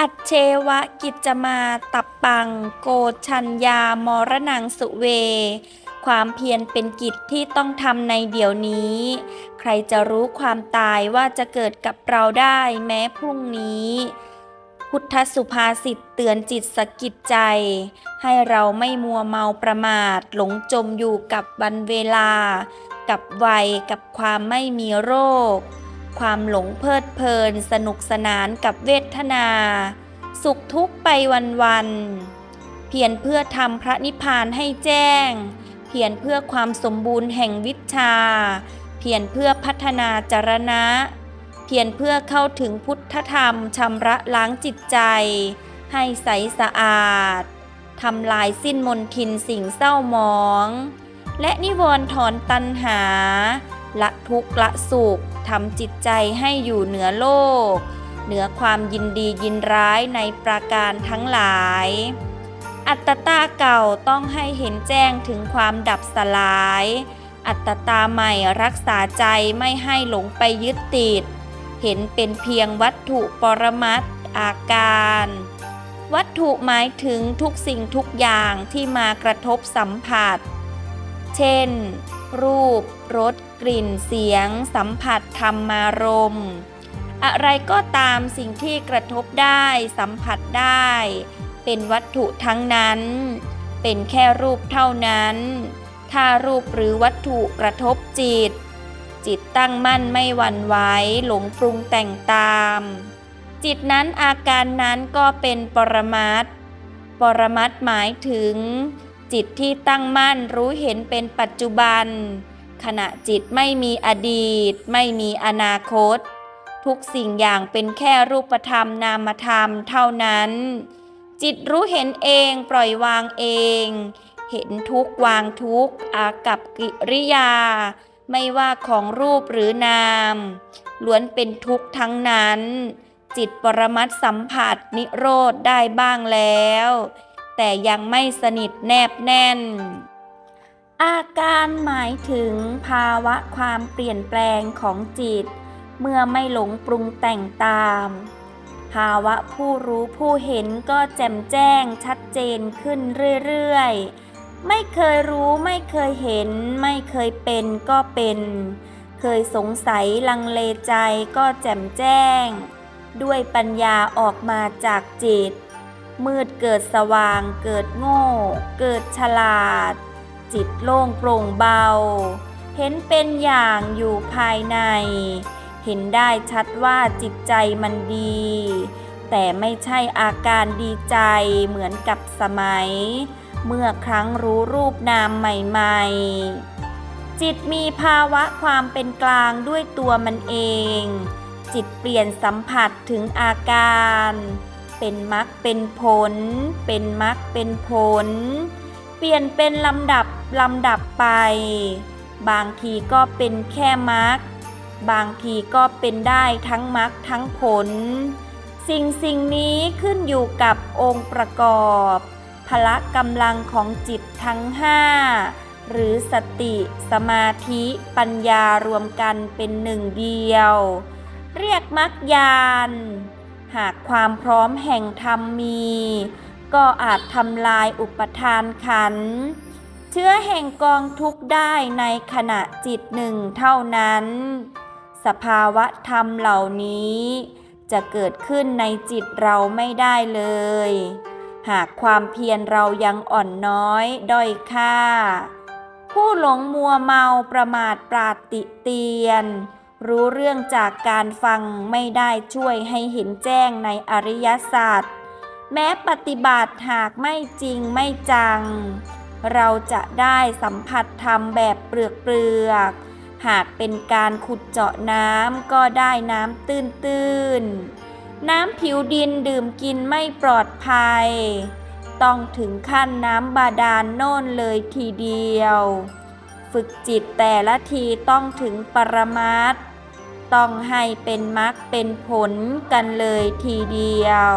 อัจเชวะกิจมาตับปัง โกชัญญามรนังสุเว ความเพียรเป็นกิจที่ต้องทำในเดี๋ยวนี้ ใครจะรู้ความตายว่าจะเกิดกับเราได้แม้พรุ่งนี้ พุทธสุภาษิตเตือนจิตสะกิดใจ ให้เราไม่มัวเมาประมาท หลงจมอยู่กับวันเวลา กับวัยกับความไม่มีโรค ความหลงเพลิดเพลินสนุกสนานกับเวทนา สุขทุกข์ไปวันๆเพียรเพื่อทำพระนิพพานให้แจ้ง เพียรเพื่อความสมบูรณ์แห่งวิชา เพียรเพื่อพัฒนาจารณะ เพียรเพื่อเข้าถึงพุทธธรรมชำระล้างจิตใจ ให้ใสสะอาดทำลายสิ้นมนทินสิ่งเศร้าหมอง และนิวรณ์ถอนตัณหา ละทุกข์ละสุขทำจิตใจให้อยู่เหนือโลก เหนือความยินดียินร้ายในประการทั้งหลาย อัตตาเก่าต้องให้เห็นแจ้งถึงความดับสลาย อัตตาใหม่รักษาใจไม่ให้หลงไปยึดติด เห็นเป็นเพียงวัตถุปรมัตอาการ วัตถุหมายถึงทุกสิ่งทุกอย่างที่มากระทบสัมผัส เช่น รูป รส กลิ่น เสียง สัมผัส ธรรมารมณ์อะไรก็ตามสิ่งที่กระทบได้สัมผัสได้ เป็นวัตถุทั้งนั้น เป็นแค่รูปเท่านั้น ถ้ารูปหรือวัตถุกระทบจิต จิตตั้งมั่นไม่หวั่นไหวหลงปรุงแต่งตาม จิตนั้นอาการนั้นก็เป็นปรมัตถ์ปรมัตถ์หมายถึง จิตที่ตั้งมั่นรู้เห็นเป็นปัจจุบัน ขณะจิตไม่มีอดีต ไม่มีอนาคต ทุกสิ่งอย่างเป็นแค่รูปธรรมนามธรรมเท่านั้น จิตรู้เห็นเองปล่อยวางเอง เห็นทุกวางทุกอากับกิริยา ไม่ว่าของรูปหรือนาม ล้วนเป็นทุกทั้งนั้น จิตปรมัตสัมผัสนิโรธได้บ้างแล้ว แต่ยังไม่สนิทแนบแน่น อาการหมายถึงภาวะความเปลี่ยนแปลงของจิต เมื่อไม่หลงปรุงแต่งตาม ภาวะผู้รู้ผู้เห็นก็แจ่มแจ้งชัดเจนขึ้นเรื่อยๆ ไม่เคยรู้ไม่เคยเห็น ไม่เคยเป็นก็เป็น เคยสงสัยลังเลใจก็แจ่มแจ้ง ด้วยปัญญาออกมาจากจิต มืดเกิดสว่าง เกิดโง่ เกิดฉลาด จิตโล่งโปร่งเบา เห็นเป็นอย่างอยู่ภายใน เห็นได้ชัดว่าจิตใจมันดี แต่ไม่ใช่อาการดีใจเหมือนกับสมัย เมื่อครั้งรู้รูปนามใหม่ๆ จิตมีภาวะความเป็นกลางด้วยตัวมันเอง จิตเปลี่ยนสัมผัสถึงอาการ เป็นมรรคเป็นผล เป็นมรรคเป็นผล เปลี่ยนเป็นลำดับลำดับไป บางทีก็เป็นแค่มรรคบางทีก็เป็นได้ทั้งมรรคทั้งผล สิ่งสิ่งนี้ขึ้นอยู่กับองค์ประกอบ พละกำลังของจิตทั้งห้าหรือสติสมาธิปัญญารวมกันเป็นหนึ่งเดียว เรียกมรรคญาณ หากความพร้อมแห่งธรรมมี ก็อาจทำลายอุปทานขัน เชื้อแห่งกองทุกข์ได้ในขณะจิตหนึ่งเท่านั้น สภาวะธรรมเหล่านี้จะเกิดขึ้นในจิตเราไม่ได้เลย หากความเพียรเรายังอ่อนน้อยด้อยค่า ผู้หลงมัวเมาประมาทปราติเตียน รู้เรื่องจากการฟังไม่ได้ช่วยให้เห็นแจ้งในอริยศาสัจแม้ปฏิบัติหากไม่จริงไม่จัง เราจะได้สัมผัสธรรมแบบเปลือกเปลือกๆหากเป็นการขุดเจาะน้ำก็ได้น้ำตื้นตื้นๆ น้ำผิวดินดื่มกินไม่ปลอดภัย ต้องถึงขั้นน้ำบาดาลโน่นเลยทีเดียว ฝึกจิตแต่ละทีต้องถึงปรมัตถ์ ต้องให้เป็นมรรคเป็นผลกันเลยทีเดียว